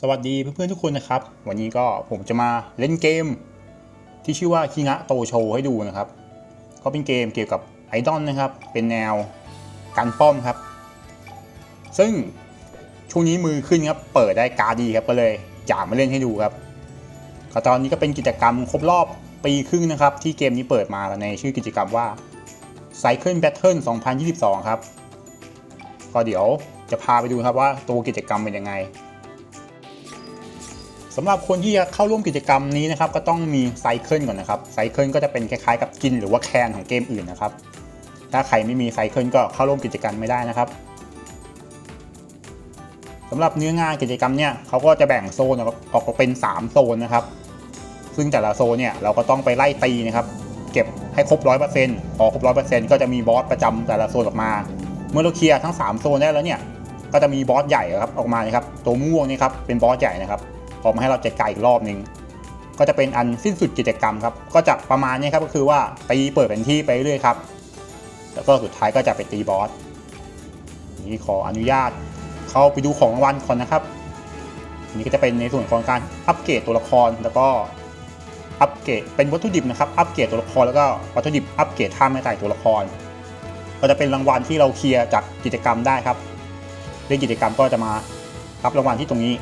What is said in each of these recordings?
สวัสดีเพื่อนๆทุกคนนะครับ วันนี้ก็ผมจะมาเล่นเกม ที่ชื่อว่าคิงะโตโชให้ดูนะครับ ก็เป็นเกมเกี่ยวกับไอดอลนะครับ เป็นแนวการป้อมครับ ซึ่งช่วงนี้มือขึ้นครับ เปิดได้การดีครับก็เลยอยากมาเล่นให้ดูครับก็ตอนนี้ก็เป็นกิจกรรมครบรอบปีครึ่งนะครับ ที่เกมนี้เปิดมาในชื่อกิจกรรมว่า Cycle Battle 2022 ครับ ก็เดี๋ยวจะพาไปดูครับว่าตัวกิจกรรมเป็นยังไง สำหรับคนที่จะเข้าร่วมกิจกรรมนี้นะครับก็ต้องมีไซเคิลก่อนนะครับไซเคิลก็จะเป็นคล้ายๆกับกินหรือว่าแคนของเกมอื่นนะครับ ถ้าใครไม่มีไซเคิลก็เข้าร่วมกิจกรรมไม่ได้นะครับสำหรับเนื้องานกิจกรรมเนี่ยเขาก็จะแบ่งโซนออกเป็น 3 โซนนะครับ ซึ่งแต่ละโซนเนี่ยเราก็ต้องไปไล่ตีนะครับ เก็บให้ครบ100%พอครบ100%ก็จะมีบอสประจำแต่ละโซนออกมา เมื่อเราเคลียร์ทั้ง 3 โซนได้แล้วเนี่ยก็จะมีบอสใหญ่ครับออกมานะครับตัวม่วงนี่ครับเป็นบอสใหญ่นะครับ ออกมาให้เราจัดการอีกรอบหนึ่งก็จะเป็นอันสิ้นสุดกิจกรรมครับก็จะประมาณนี้ครับก็คือว่าตีเปิดเป็นที่ไปเรื่อยครับ แล้วก็สุดท้ายก็จะไปตีบอสนี่ขออนุญาตเข้าไปดูของรางวัลก่อนนะครับนนี้ก็จะเป็นในส่วนของการอัปเกรดตัวละครแล้วก็อัปเกรดเป็นวัตถุดิบนะครับอัปเกรดตัวละครแล้วก็วัตถุดิบอัปเกรดท่าไม่ตายตัวละคร ก็จะเป็นรางวัลที่เราเคลียร์จากกิจกรรมได้ครับเล่นกิจกรรมก็จะมารับรางวัลที่ตรงนี้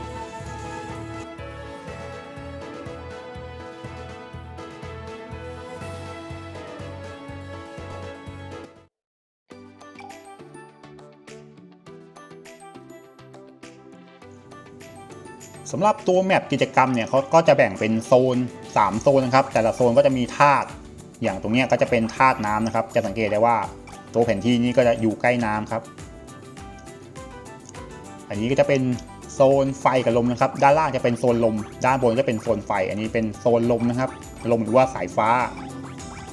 สำหรับตัวแมปกิจกรรมเนี่ยเขาก็จะแบ่งเป็นโซน 3 โซนนะครับ แต่ละโซนก็จะมีธาตุอย่างตรงนี้ก็จะเป็นธาตุน้ำนะครับ จะสังเกตได้ว่าตัวแผนที่นี้ก็จะอยู่ใกล้น้ำครับ อันนี้ก็จะเป็นโซนไฟกับลมนะครับ ด้านล่างจะเป็นโซนลม ด้านบนจะเป็นโซนไฟ อันนี้เป็นโซนลมนะครับ ลมหรือว่าสายฟ้า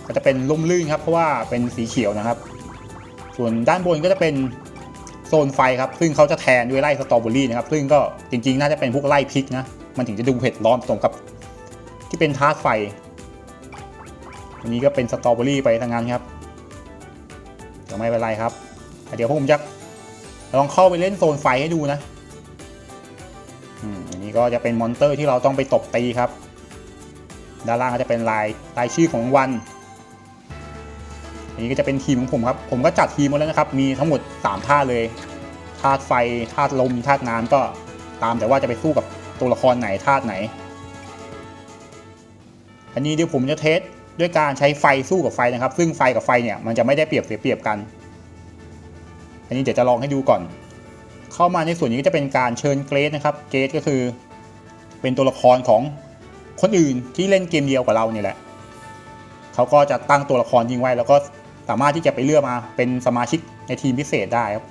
ก็จะเป็นลมลื่นครับ เพราะว่าเป็นสีเขียวนะครับ ส่วนด้านบนก็จะเป็น โซนไฟครับ ซึ่งเขาจะแทนด้วยไล่สตรอเบอรี่นะครับ ซึ่งก็จริงๆ น่าจะเป็นพวกไล่พริกนะ มันถึงจะดูเผ็ดร้อนตรงกับ ที่เป็นทาร์ตไฟอันนี้ก็เป็นสตรอเบอรี่ไปทางนั้นครับเดี๋ยวไม่เป็นไรครับ เดี๋ยวผมจะลองเข้าไปเล่นโซนไฟให้ดูนะอันนี้ก็จะเป็นมอนเตอร์ที่เราต้องไปตบตีครับ ด้านล่างก็จะเป็นลายลายชื่อของวัน อันนี้ก็จะเป็นทีมของผมครับ ผมก็จัดทีมมาแล้วนะครับ มีทั้งหมด 3 ท่าเลยธาตุไฟธาตุลมธาตุน้ำก็ตามแต่ว่าจะไปสู้กับตัวละครไหนธาตุไหน อันนี้เดี๋ยวผมจะเทสด้วยการใช้ไฟสู้กับไฟนะครับ ซึ่งไฟกับไฟเนี่ยมันจะไม่ได้เปรียบเสียเปรียบกัน อันนี้เดี๋ยวจะลองให้ดูก่อน เข้ามาในส่วนนี้ก็จะเป็นการเชิญเกรดนะครับ เกรดก็คือ เป็นตัวละครของคนอื่นที่เล่นเกมเดียวกับเราเนี่ยแหละ เขาก็จะตั้งตัวละครยิงไว้แล้วก็ สามารถที่จะไปเลือกมาเป็นสมาชิกในทีมพิเศษได้ครับ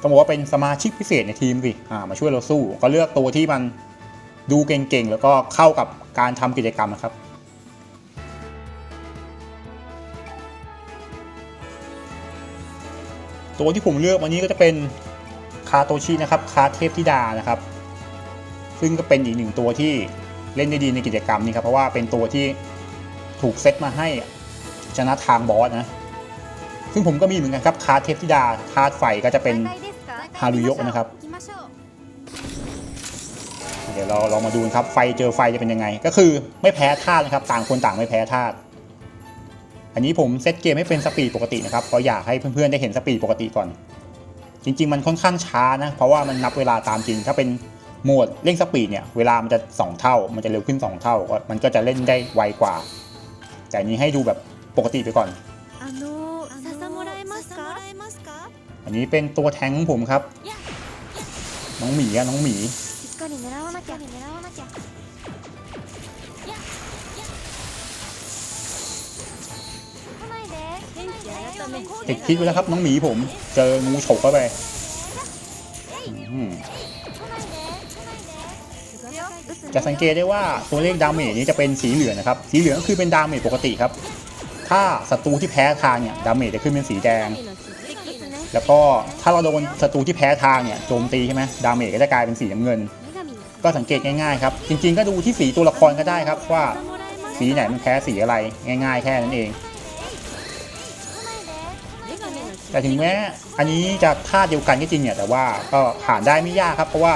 ต้องบอกว่าเป็นสมาชิกพิเศษในทีมสิอ่ามาช่วยเราสู้ ก็เลือกตัวที่มันดูเก่งๆ แล้วก็เข้ากับการทำกิจกรรมนะครับ ตัวที่ผมเลือกวันนี้ก็จะเป็นคาโตชินะครับคาเทพธิดานะครับ ซึ่งก็เป็นอีกหนึ่งตัวที่เล่นได้ดีในกิจกรรมนี้ครับเพราะว่าเป็นตัวที่ถูกเซตมาให้ชนะทางบอสนะ ซึ่งผมก็มีเหมือนกันครับคาเทพธิดาธาตุไฟก็จะเป็นฮารุโยะนะครับ เดี๋ยวเราลองมาดูกันครับไฟเจอไฟจะเป็นยังไง ก็คือไม่แพ้ธาตุนะครับ ต่างคนต่างไม่แพ้ธาตุอันนี้ผมเซตเกมให้เป็นสปีดปกตินะครับเพราะอยากให้เพื่อนๆได้เห็นสปีดปกติก่อน จริง ๆ มันค่อนข้างช้านะ เพราะว่ามันนับเวลาตามจริง ถ้าเป็นโหมดเร่งสปีดเนี่ยเวลามันจะ 2 เท่า มันจะเร็วขึ้น 2 เท่า มันก็จะเล่นได้ไวกว่า แต่อันนี้ให้ดูแบบปกติไปก่อน อันนี้เป็นตัวแทงของผมครับ น้องหมีอะน้องหมีเด็กคิดไว้แล้วครับ น้องหมีผม เจองูฉกเข้าไปจะสังเกตได้ว่าตัวเลขดาเมจนี้จะเป็นสีเหลืองนะครับ สีเหลืองคือเป็นดาเมจปกติครับ ถ้าศัตรูที่แพ้ทางเนี่ยดาเมจจะขึ้นเป็นสีแดง แล้วก็ถ้าเราโดนศัตรูที่แพ้ทางเนี่ยโจมตีใช่ไหมดาเมจก็จะกลายเป็นสีน้ำเงิน ก็สังเกตง่ายๆครับ จริงๆ ก็ดูที่สีตัวละครก็ได้ครับว่าสีไหนมันแพ้สีอะไรง่าย ๆ แค่นั้นเอง แต่ถึงแม้อันนี้จะท่าเดียวกันก็จริงเนี่ยแต่ว่าก็ผ่านได้ไม่ยากครับ เพราะว่า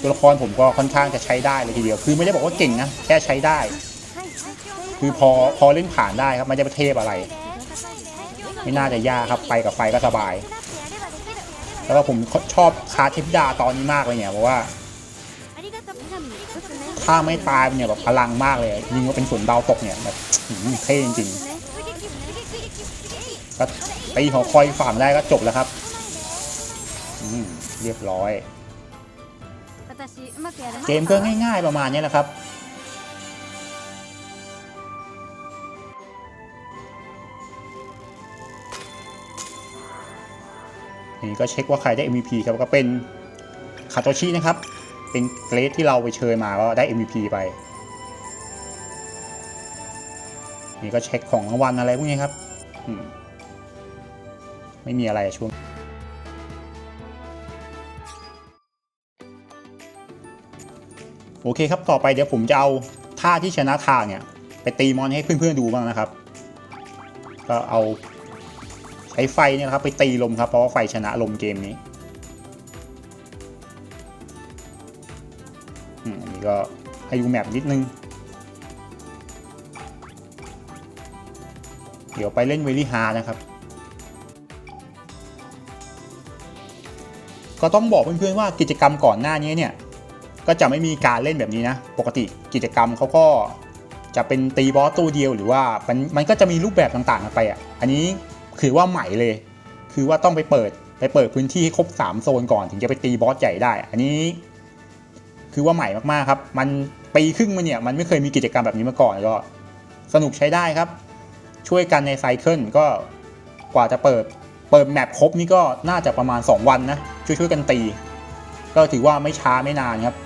ตัวละครผมก็ค่อนข้างจะใช้ได้เลยทีเดียว คือไม่ได้บอกว่าเก่งนะแค่ใช้ได้ คือพอพอเล่นผ่านได้ครับมันจะไปเทพอะไร ไม่น่าจะยากครับไปกับไฟก็สบาย แล้วก็ผมชอบคาร์ทเทปดาตอนนี้มากเลยเนี่ยเพราะว่า ถ้าไม่ตายเนี่ยแบบพลังมากเลยยิงว่าเป็นฝนดาวตกเนี่ยแบบหืมเท่จริงๆก็ตีหัวคอยฝั่งได้ก็จบแล้วครับอืมเรียบร้อย เกมก็ง่าย ๆประมาณนี้แหละครับ นี่ก็เช็คว่าใครได้ MVP ครับก็เป็นคาโตชินะครับ เป็นเกรดที่เราไปเชิญมาก็ได้ MVP ไป นี่ก็เช็คของรางวัลอะไรพวกนี้ครับไม่มีอะไรช่วงโอเคครับ ต่อไปเดี๋ยวผมจะเอาท่าที่ชนะทางเนี่ย ไปตีมอนให้เพื่อนๆดูบ้างนะครับ ก็เอา ใช้ไฟเนี่ยนะครับไปตีลมครับเพราะว่าไฟชนะลมเกมนี้อืมอันนี้ก็ให้ดูแมปนิดนึง เดี๋ยวไปเล่นเวลี่ฮาร์นะครับ ก็ต้องบอกเพื่อนๆว่ากิจกรรมก่อนหน้านี้เนี่ยก็จะไม่มีการเล่นแบบนี้นะ ปกติกิจกรรมเขาก็จะเป็นตีบอสตัวเดียวหรือว่ามันมันก็จะมีรูปแบบต่างๆกันไปอะ อันนี้ คือว่าใหม่เลย คือว่าต้องไปเปิดไปเปิดพื้นที่ให้ครบ 3 โซนก่อนถึงจะไปตีบอสใหญ่ได้ อันนี้ คือว่าใหม่มากๆครับ มันปีครึ่งมาเนี่ยมันไม่เคยมีกิจกรรมแบบนี้มาก่อนก็สนุกใช้ได้ครับ ช่วยกันในไซเคิลก็กว่าจะเปิดเปิดแมปครบนี่ก็น่าจะประมาณ 2 วันนะช่วยช่วยๆกันตี ก็ถือว่าไม่ช้าไม่นานครับ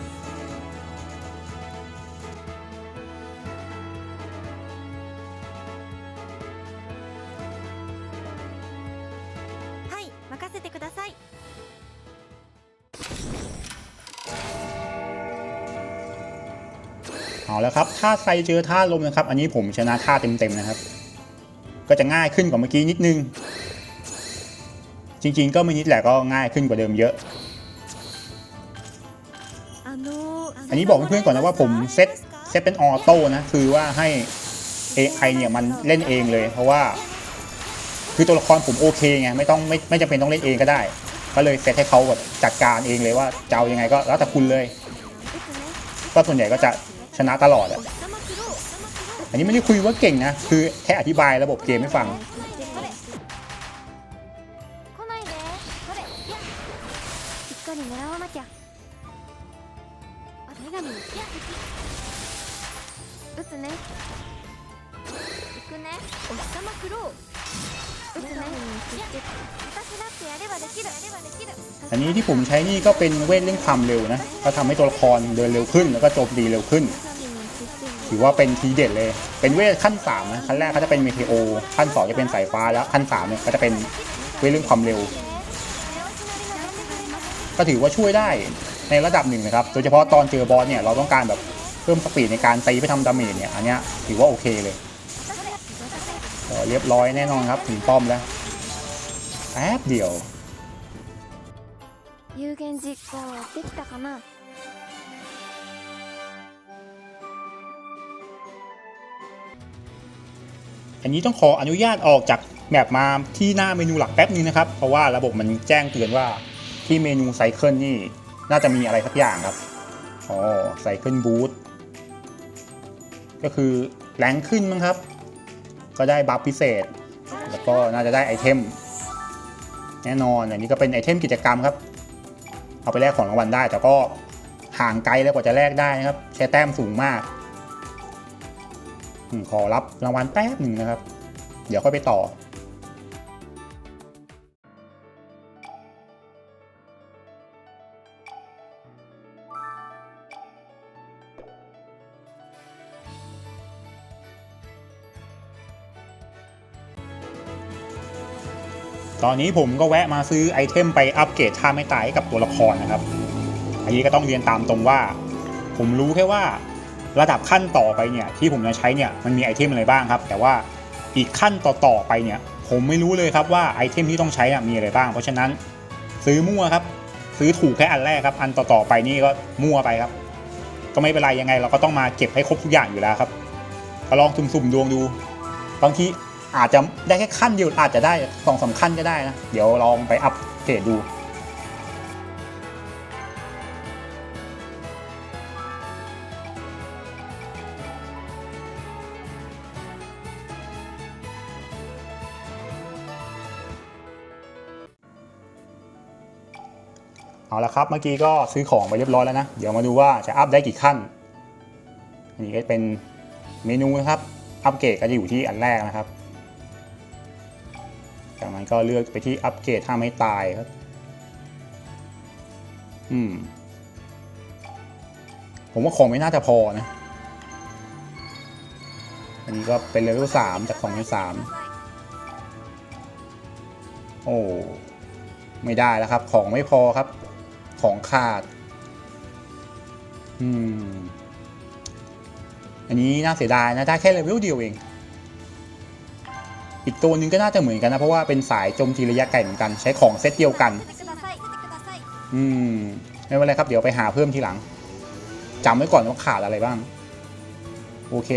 ถ้าใครเจอท่าลมนะครับ อันนี้ผมชนะท่าเต็มๆนะครับ ก็จะง่ายขึ้นกว่าเมื่อกี้นิดนึง จริงๆ ก็ไม่นิดแหละก็ง่ายขึ้นกว่าเดิมเยอะ อันนี้บอกเพื่อนๆก่อนนะว่าผมเซตเซตเป็นออโต้นะ คือว่าให้ AI เนี่ยมันเล่นเองเลย เพราะว่า คือตัวละครผมโอเคไงไม่ต้องไม่ไม่จำเป็นต้องเล่นเองก็ได้ ก็เลยเซตให้เขาแบบจัดการเองเลยว่าจะเอายังไงก็แล้วแต่คุณเลย ก็ส่วนใหญ่ก็จะ ชนะตลอดอะอันนี้ไม่ได้คุยว่าเก่งนะ คือแค่อธิบายระบบเกมให้ฟัง อันนี้ที่ผมใช้นี่ก็เป็นเวทเร่งความเร็วนะ ก็ทำให้ตัวละครเดินเร็วขึ้น แล้วก็โจมตีเร็วขึ้น ถือว่าเป็นทีเด็ดเลย เป็นเวทขั้น3นะขั้นแรกเขาจะเป็นเมเทโอ ขั้น 2 จะเป็นสายฟ้าแล้วขั้น3เนี่ยก็จะเป็นเวทเรื่องความเร็ว ก็ถือว่าช่วยได้ในระดับหนึ่งนะครับ โดยเฉพาะตอนเจอบอสเนี่ยเราต้องการแบบเพิ่มสปีดในการตีไปทำดาเมจเนี่ย อันเนี้ยถือว่าโอเคเลยเออเรียบร้อยแน่นอนครับถึงป้อมแล้วแป๊บเดียว 有言実行できたかな อันนี้ต้องขออนุญาตออกจากแมปมาที่หน้าเมนูหลักแป๊บนึงนะครับ เพราะว่าระบบมันแจ้งเตือนว่าที่เมนูไซเคิลนี่น่าจะมีอะไรสักอย่างครับ อ๋อไซเคิลบูทก็คือแรงขึ้นมั้งครับ ก็ได้บัฟพิเศษ แล้วก็น่าจะได้ไอเทม แน่นอนอันนี้ก็เป็นไอเทมกิจกรรมครับ เอาไปแลกของรางวัลได้ แต่ก็ห่างไกลแล้วกว่าจะแลกได้นะครับ ใช้แต้มสูงมาก ขอรับรางวัลแป๊บหนึ่งนะครับ เดี๋ยวค่อยไปต่อ ตอนนี้ผมก็แวะมาซื้อไอเทมไปอัปเกรดท่าไม่ตายให้กับตัวละครนะครับ อันนี้ก็ต้องเรียนตามตรงว่า ผมรู้แค่ว่า ระดับขั้นต่อไปเนี่ยที่ผมจะใช้เนี่ยมันมีไอเทมอะไรบ้างครับ แต่ว่าอีกขั้นต่อๆไปเนี่ยผมไม่รู้เลยครับว่าไอเทมที่ต้องใช้มีอะไรบ้าง เพราะฉะนั้นซื้อมั่วครับ ซื้อถูกแค่อันแรกครับ อันต่อๆไปนี่ก็มั่วไปครับ ก็ไม่เป็นไรยังไง เราก็ต้องมาเก็บให้ครบทุกอย่างอยู่แล้วครับก็ลองสุ่มๆดวงดูบางทีอาจจะได้แค่ขั้นเดียวอาจจะได้สองสามขั้นก็ได้นะเดี๋ยวลองไปอัปเกรดดู เอาละครับเมื่อกี้ก็ซื้อของไปเรียบร้อยแล้วนะ เดี๋ยวมาดูว่าจะอัพได้กี่ขั้นอันนี้ก็เป็นเมนูนะครับ อัปเกรดก็จะอยู่ที่อันแรกนะครับ จากนั้นก็เลือกไปที่อัปเกรดถ้าไม่ตายครับ อืม ผมว่าของไม่น่าจะพอนะ อันนี้ก็เป็นเลเวลสามจากสองในสามโอ้ ไม่ได้แล้วครับ ของไม่พอครับ ของขาด อืม อันนี้น่าเสียดายนะ ได้แค่เลเวลเดียวเอง อีกตัวนึงก็น่าจะเหมือนกันนะ เพราะว่าเป็นสายโจมทีระยะไกลเหมือนกัน ใช้ของเซตเดียวกัน อืม ไม่เป็นไรครับ เดี๋ยวไปหาเพิ่มทีหลังจำไว้ก่อนว่าขาดอะไรบ้าง โอเค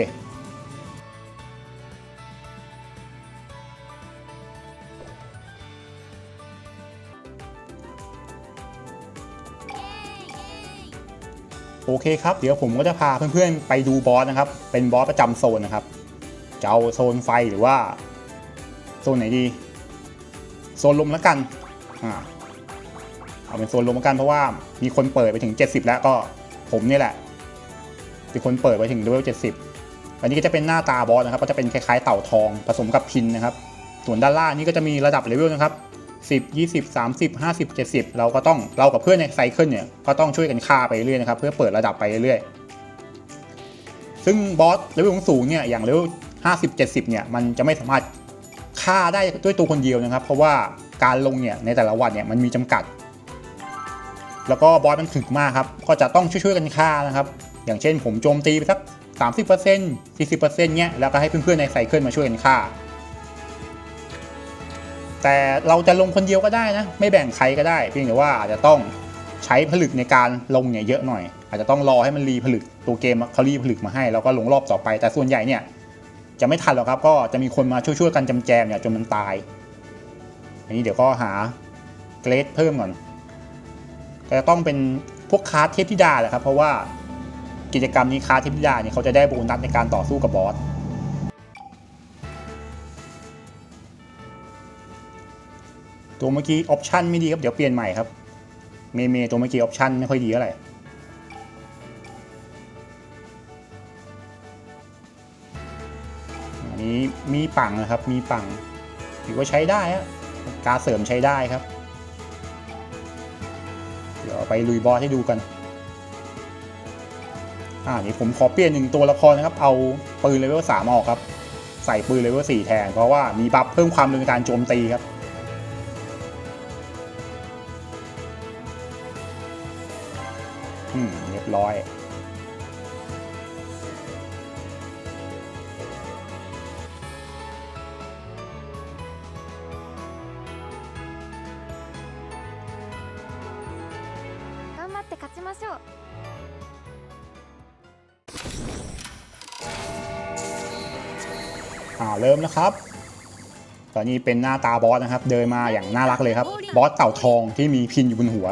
โอเคครับ เดี๋ยวผมก็จะพาเพื่อนๆไปดูบอสนะครับ เป็นบอสประจำโซนนะครับจะเอาโซนไฟหรือว่า โซนไหนดี โซนลมแล้วกันอ่าเอาเป็นโซนลมแล้วกันเพราะว่ามีคนเปิดไปถึง 70 แล้วก็ผมนี่แหละเป็นคนเปิดไปถึงเลเวล70 อันนี้ก็จะเป็นหน้าตาบอสนะครับ ก็จะเป็นคล้ายๆเต่าทองผสมกับพินนะครับ ส่วนด้านล่างนี่ก็จะมีระดับเลเวลนะครับ 10 20 30 50 70 เราก็ต้องเรากับเพื่อนในไซเคิลเนี่ยก็ต้องช่วยกันฆ่าไปเรื่อยนะครับเพื่อเปิดระดับไปเรื่อยซึ่งบอสเลเวลสูงเนี่ยอย่างเลเวล50 70เนี่ยมันจะไม่สามารถฆ่าได้ด้วยตัวคนเดียวนะครับ เพราะว่าการลงเนี่ยในแต่ละวันเนี่ยมันมีจำกัด แล้วก็บอสมันถึกมากครับก็จะต้องช่วยๆกันฆ่านะครับ อย่างเช่นผมโจมตีไปสัก30% 40%เนี้ยแล้วก็ให้เพื่อนๆในไซเคิลมาช่วยกันฆ่า แต่เราจะลงคนเดียวก็ได้นะ ไม่แบ่งใครก็ได้ เพียงแต่ว่าอาจจะต้องใช้ผลึกในการลงเนี่ยเยอะหน่อย อาจจะต้องรอให้มันรีผลึกตัวเกมเขารีผลึกมาให้แล้วก็ลงรอบต่อไป แต่ส่วนใหญ่เนี่ยจะไม่ทันหรอกครับ ก็จะมีคนมาช่วยๆกันจำแจมเนี่ยจนมันตาย อันนี้เดี๋ยวก็หาเกรดเพิ่มก่อนก็จะต้องเป็นพวกคาร์ดเทพธิดาแหละครับ เพราะว่ากิจกรรมนี้คาร์ดเทพธิดาเนี่ยเขาจะได้โบนัสในการต่อสู้กับบอส ตัวเมื่อกี้ออปชันไม่ดีครับ เดี๋ยวเปลี่ยนใหม่ครับ เมเมตัวเมื่อกี้ออปชันไม่ค่อยดีเท่าไหร่อันนี้มีปังนะครับ มีปังถือว่าใช้ได้ฮะการเสริมใช้ได้ครับ เดี๋ยวไปลุยบอสให้ดูกัน อ่านี่ผมขอเปลี่ยนหนึ่งตัวละครนะครับ เอาปืนเลเวลสามออกครับ ใส่ปืนเลเวลสี่แทน เพราะว่ามีบัฟเพิ่มความเร็วในการโจมตีครับ รียบร้อย 頑張って勝ちましょう อ่าเริ่มนะครับ ตอนนี้เป็นหน้าตาบอสนะครับ เดินมาอย่างน่ารักเลยครับ บอสเต่าทองที่มีพินอยู่บนหัว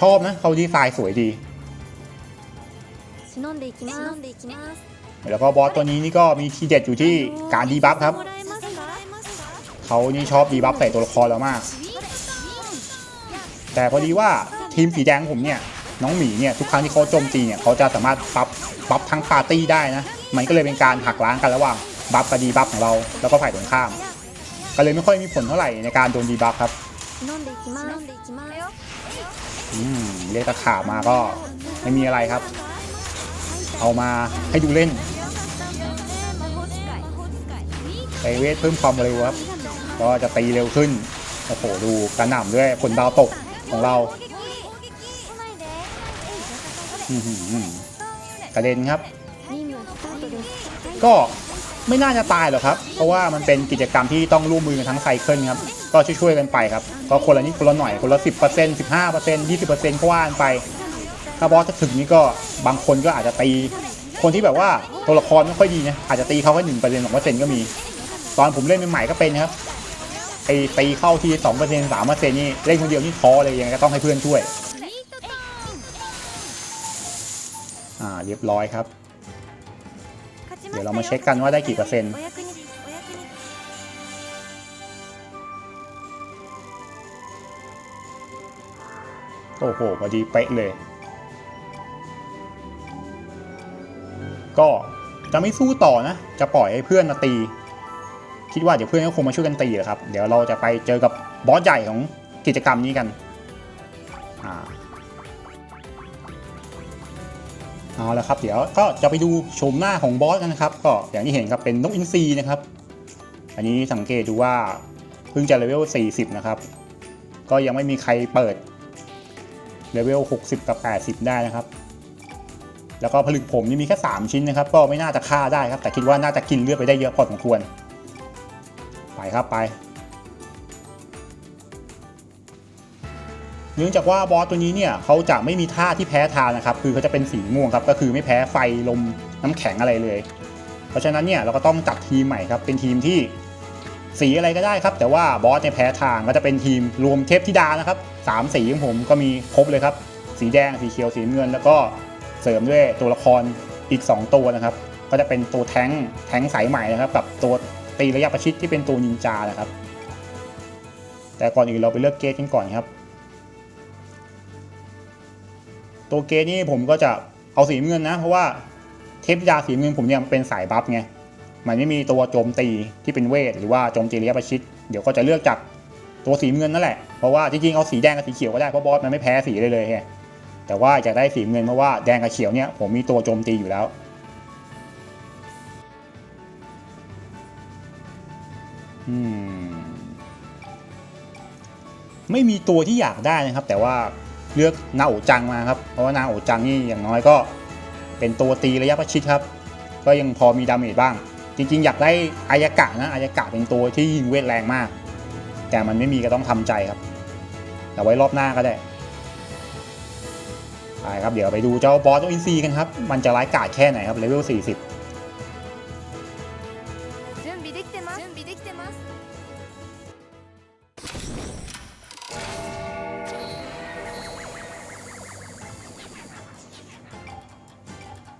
ชอบนะเขาดีไซน์สวยดี 忍んでいきます忍んでいきます แล้วก็บอสตัวนี้นี่ก็มีทีเด็ดอยู่ที่การดีบัฟครับ もらえますか เขานี่ชอบดีบัฟใส่ตัวละครเรามาก แต่พอดีว่าทีมสีแดงผมเนี่ย น้องหมีเนี่ยทุกครั้งที่เขาโจมตีเนี่ยเขาจะสามารถบัฟบัฟทั้งปาร์ตี้ได้นะ มันก็เลยเป็นการหักล้างกันระหว่างบัฟกับดีบัฟของเรา แล้วก็ฝ่ายตรงข้าม ก็เลยไม่ค่อยมีผลเท่าไหร่ในการโดนดีบัฟครับ 忍んでいきます忍んでいきます อืมเรียกตะขาบมาก็ไม่มีอะไรครับ เอามาให้ดูเล่นไปเวทเพิ่มความเร็วครับ ก็จะตีเร็วขึ้น โอ้โห ดูกระหน่ำด้วยผลดาวตกของเรากระเด็นครับ ก็ไม่น่าจะตายหรอกครับ เพราะว่ามันเป็นกิจกรรมที่ต้องร่วมมือกันทั้งไซเคิลครับ ก็ช่วยๆกันไปครับ ก็คนละนิดคนละหน่อย คนละสิบเปอร์เซ็นต์สิบห้าเปอร์เซ็นต์ยี่สิบเปอร์เซ็นต์ก็ว่ากันไป ถ้าบอสจะถึงนี่ก็บางคนก็อาจจะตี คนที่แบบว่าตัวละครไม่ค่อยดีนะอาจจะตีเขาแค่หนึ่งเปอร์เซ็นต์สองเปอร์เซ็นต์ก็มี ตอนผมเล่นใหม่ๆก็เป็นครับไอตีเข้าทีสองเปอร์เซ็นต์สามเปอร์เซ็นต์นี่เล่นคนเดียวนี่ท้อเลยยังไงก็ต้องให้เพื่อนช่วย อ่าเรียบร้อยครับ เดี๋ยวเรามาเช็คกันว่าได้กี่เปอร์เซ็นต์โอ้โหพอดีเป๊ะเลย ก็จะไม่สู้ต่อนะ จะปล่อยให้เพื่อนมาตี คิดว่าเดี๋ยวเพื่อนก็คงมาช่วยกันตีแหละครับ เดี๋ยวเราจะไปเจอกับบอสใหญ่ของกิจกรรมนี้กันอ่าเอาละครับ เดี๋ยวก็จะไปดูโฉมหน้าของบอสกันนะครับ ก็อย่างที่เห็นครับเป็นนกอินทรีนะครับ อันนี้สังเกตดูว่าเพิ่งจะเลเวล 40 นะครับ ก็ยังไม่มีใครเปิดเลเวล 60 กับ 80 ได้นะครับ แล้วก็ผลึกผมนี่มีแค่ 3 ชิ้นนะครับ ก็ไม่น่าจะฆ่าได้ครับ แต่คิดว่าน่าจะกินเลือดไปได้เยอะพอสมควร ไปครับไป เนื่องจากว่าบอสตัวนี้เนี่ยเขาจะไม่มีท่าที่แพ้ทางนะครับ คือเขาจะเป็นสีม่วงครับ ก็คือไม่แพ้ไฟลมน้ำแข็งอะไรเลย เพราะฉะนั้นเนี่ยเราก็ต้องจัดทีมใหม่ครับ เป็นทีมที่สีอะไรก็ได้ครับ แต่ว่าบอสเนี่ยแพ้ทางก็จะเป็นทีมรวมเทพธิดานะครับสามสีของผมก็มีครบเลยครับ สีแดงสีเขียวสีเงินแล้วก็ เสริมด้วยตัวละครอีก 2 ตัวนะครับ ก็จะเป็นตัวแท้งแท้งสายใหม่นะครับ กับตัวตีระยะประชิดที่เป็นตัวนินจานะครับ แต่ก่อนอื่นเราไปเลือกเกตกันก่อนครับ ตัวเกตนี่ผมก็จะเอาสีเงินนะ เพราะว่าเทพธิดาสีเงินผมเนี่ยมันเป็นสายบัฟไงมันไม่มีตัวโจมตีที่เป็นเวท หรือว่าโจมตีระยะประชิด เดี๋ยวก็จะเลือกจากตัวสีเงินนั่นแหละ เพราะว่าจริงๆเอาสีแดงกับสีเขียวก็ได้ เพราะบอสมันไม่แพ้สีเลยเลยไง แต่ว่าอยากได้สีเงินเพราะว่าแดงกับเขียวเนี่ยผมมีตัวโจมตีอยู่แล้วมไม่มีตัวที่อยากได้นะครับ แต่ว่าเลือกนาโอจังมาครับ เพราะว่านาโอจังนี่อย่างน้อยก็เป็นตัวตีระยะประชิดครับ ก็ยังพอมีดาเมจบ้าง จริงๆ อยากได้อายากะนะอายากะเป็นตัวที่ยิงเวทแรงมาก แต่มันไม่มีก็ต้องทำใจครับ แต่ไว้รอบหน้าก็ได้ ไปครับเดี๋ยวไปดูเจ้าบอสตัวอินซีกันครับ มันจะร้ายกาจแค่ไหนครับเลเวล 40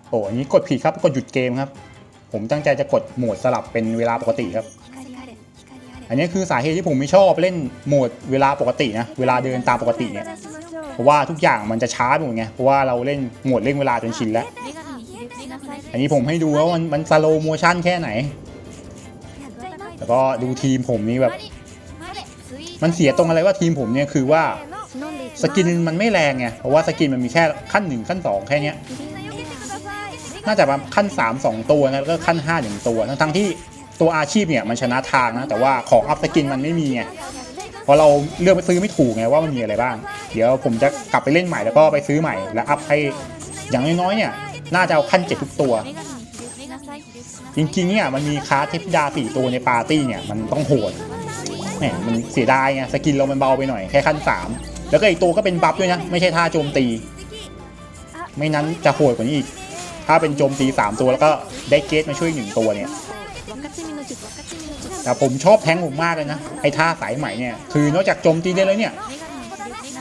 โอ้อันนี้กดผิดครับ กดหยุดเกมครับ ผมตั้งใจจะกดโหมดสลับเป็นเวลาปกติครับ อันนี้คือสาเหตุที่ผมไม่ชอบเล่นโหมดเวลาปกตินะ เวลาเดินตามปกติเนี่ย เพราะว่าทุกอย่างมันจะช้าไหมดไงเพราะว่าเราเล่นหมดเร่งเวลาจนชินแล้ว อันนี้ผมให้ดูว่ามันมันสโลโมชั่นแค่ไหน แล้วก็ดูทีมผมนี่แบบ มันเสียตรงอะไรว่าทีมผมเนี่ยคือว่าสกินมันไม่แรงไงเพราะว่าสกินมันมีแค่ขั้นหนึ่งขั้นสองแค่นี้น่าจะประมาณขั้น 3 2 ตัวนะแล้วก็ขั้น5อย่งตัว ทั้งที่ตัวอาชีพเนี่ยมันชนะทางนะ แต่ว่าของอัพสกินมันไม่มีไง เพราะเราเลือกไปซื้อไม่ถูกไงว่ามันมีอะไรบ้าง เดี๋ยวผมจะกลับไปเล่นใหม่แล้วก็ไปซื้อใหม่แล้วอัพให้อย่างน้อยๆเนี่ยน่าจะเอาขั้น7ทุกตัว จริงๆเนี่ยมันมีคาร์เทพธิดาสี่ตัวในปาร์ตี้เนี่ยมันต้องโหดแหมมันเสียดายไงสกินเรามันเบาไปหน่อยแค่ขั้น3แล้วก็อีกตัวก็เป็นบัฟด้วยนะไม่ใช่ท่าโจมตี ไม่นั้นจะโหดกว่านี้อีกถ้าเป็นโจมตี3ตัวแล้วก็ได้เกตมาช่วย1ตัวเนี่ย แต่ผมชอบแทงผมมากเลยนะ ไอ้ท่าสายใหม่เนี่ย คือนอกจากโจมตีได้แล้วเนี่ย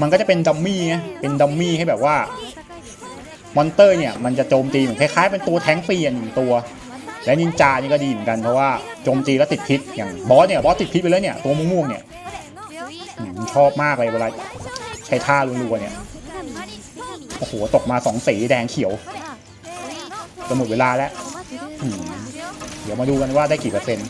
มันก็จะเป็นดัมมี่ไงเป็นดัมมี่ให้แบบว่ามอนเตอร์เนี่ยมันจะโจมตีเหมือนคล้ายๆเป็นตัวแทงฟรีอะหนึ่งตัว และนินจานี่ก็ดีเหมือนกันเพราะว่าโจมตีแล้วติดพิษอย่างบอสเนี่ยบอสติดพิษไปแล้วเนี่ยตัวม่วงๆเนี่ยอืมชอบมากเลยเวลาใช้ท่ารัวๆเนี่ยโอ้โหตกมาสองสีแดงเขียวจะหมดเวลาแล้วเดี๋ยวมาดูกันว่าได้กี่เปอร์เซ็นต์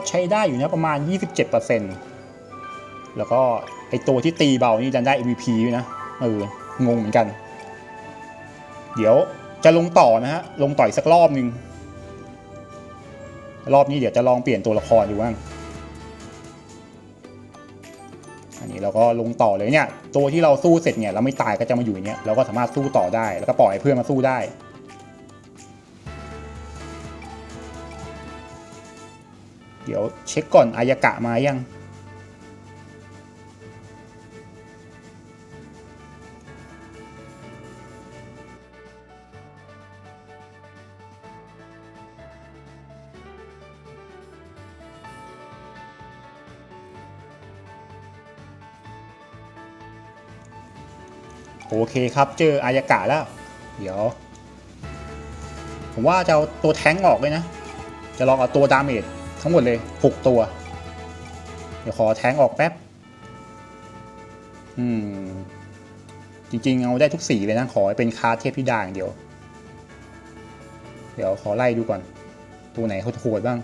ก็ใช้ได้อยู่นะประมาณ 27%แล้วก็ไอตัวที่ตีเบานี่ดันได้ MVP นะเอองงเหมือนกัน เดี๋ยวจะลงต่อนะฮะ ลงต่ออีกสักรอบหนึ่งรอบนี้เดี๋ยวจะลองเปลี่ยนตัวละครดูบ้างอันนี้เราก็ลงต่อเลยเนี่ย ตัวที่เราสู้เสร็จเนี่ยเราไม่ตายก็จะมาอยู่อย่างเนี้ยเราก็สามารถสู้ต่อได้แล้วก็ปล่อยเพื่อนมาสู้ได้ ดี๋ยวเช็คก่อนอายกะมายัง โอเคครับ เจออายกะแล้ว เดี๋ยว ผมว่าจะเอาตัวแท้งออกเลยนะ จะลองเอาตัวดาเมจ ทั้งหมดเลย 6 ตัว เดี๋ยวขอแท้งออกแป๊บ อืม จริงๆ เอาได้ทุกสีเลยนะ ขอเป็นคาเทพพิดาอย่างเดียว เดี๋ยวขอไล่ดูก่อน ตัวไหนเขาโหดบ้าง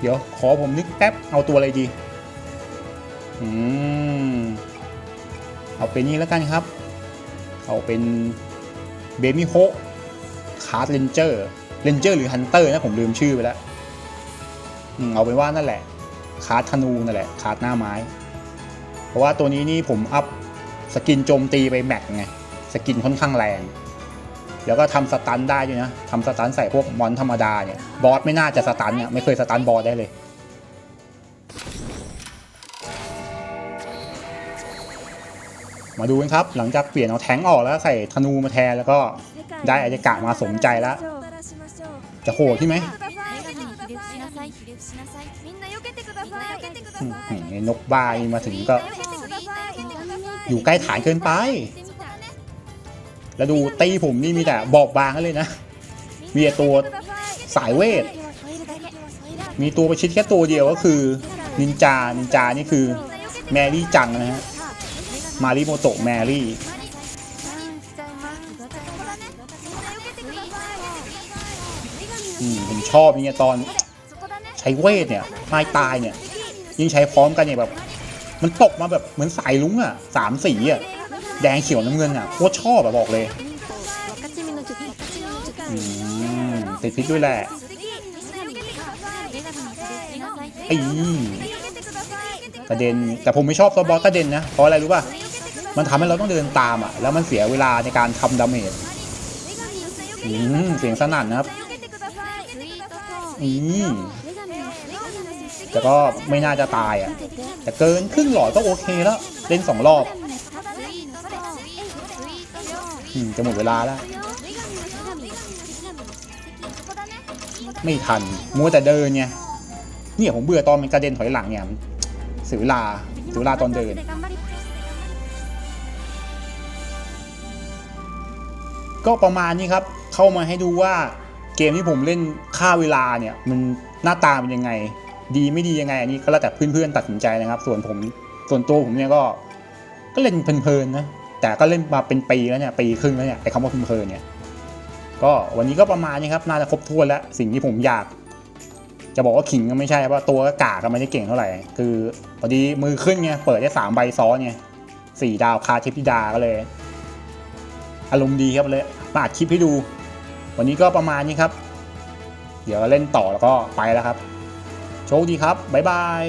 เดี๋ยวขอผมนึกแป๊บเอาตัวอะไรดี อืม เอาเป็นนี้แล้วกันครับ เอาเป็นเบมี่โฮคาร์ดเลนเจอร์เลนเจอร์หรือฮันเตอร์นะผมลืมชื่อไปแล้วอืมเอาเป็นว่านั่นแหละ คาร์ดธนูนั่นแหละ คาร์ดหน้าไม้ เพราะว่าตัวนี้นี่ผมอัพสกินโจมตีไปแม็กไง สกินค่อนข้างแรง แล้วก็ทำสตันได้ด้วยนะทำสตันใส่พวกมอนธรรมดาเนี่ยบอสไม่น่าจะสตันเนี่ยไม่เคยสตันบอสได้เลยมาดูกันครับ หลังจากเปลี่ยนเอาแทงออกแล้วใส่ธนูมาแทนแล้วก็ได้อายกะมาสมใจแล้ว จะโหดที่ไหมนนกบ้ามาถึงก็ อยู่ใกล้ฐานเกินไป แล้วดูตีผมนี่มีแต่บอบบางกันเลยนะ มีแต่ตัวสายเวท มีตัวประชิดแค่ตัวเดียวก็คือนินจา นินจานี่คือแมรี่จังนะฮะ มาริโมโตะแมรี่อืมผมชอบเนี่ยตอนใช้เวทเนี่ยไม้ตายเนี่ย ยิ่งใช้พร้อมกันเนี่ยแบบ มันตกมาแบบเหมือนสายลุ้งอะสามสีอะ แดงเขียวน้ำเงินอะโคตรชอบอะบอกเลยติดพิษด้วยแหละไอ้กระเด็นแต่ผมไม่ชอบตัวบอสกระเด็นนะ เพราะอะไรรู้ป่ะ มันทำให้เราต้องเดินตามอะ แล้วมันเสียเวลาในการทำดาเมจอืมเสียงสนั่นนะครับอืมแต่ก็ไม่น่าจะตายอะ แต่เกินครึ่งหลอดก็โอเคแล้ว เล่นสองรอบ จะหมดเวลาแล้ว ไม่ทัน มัวแต่เดินไงเนี่ยผมเบื่อตอนมันกระเด็นถอยหลังเนี่ยเสียเวลาเสียเวลาตอนเดินก็ประมาณนี้ครับ เข้ามาให้ดูว่าเกมที่ผมเล่นค่าเวลาเนี่ย มันหน้าตาเป็นยังไง ดีไม่ดียังไง อันนี้ก็แล้วแต่เพื่อนๆตัดสินใจนะครับ ส่วนผมส่วนตัวผมเนี่ยก็ ก็เล่นเพลินๆนะ แต่ก็เล่นมาเป็นปีแล้วเนี่ยปีครึ่งแล้วเนี่ยไอ้คำว่าเพลเนี่ยก็วันนี้ก็ประมาณนี้ครับน่าจะครบถ้วนแล้วสิ่งที่ผมอยาก จะบอกว่าขิงก็ไม่ใช่เพราะตัวก็กาก็ไม่ได้เก่งเท่าไหร่ คือพอดีมือขึ้นไงเปิดได้สามใบซ้อนไงสี่ดาวคาเทพิดาก็เลย อารมณ์ดีครับเลยมาดคลิปให้ดู วันนี้ก็ประมาณนี้ครับ เดี๋ยวเล่นต่อแล้วก็ไปแล้วครับ โชคดีครับบ๊ายบาย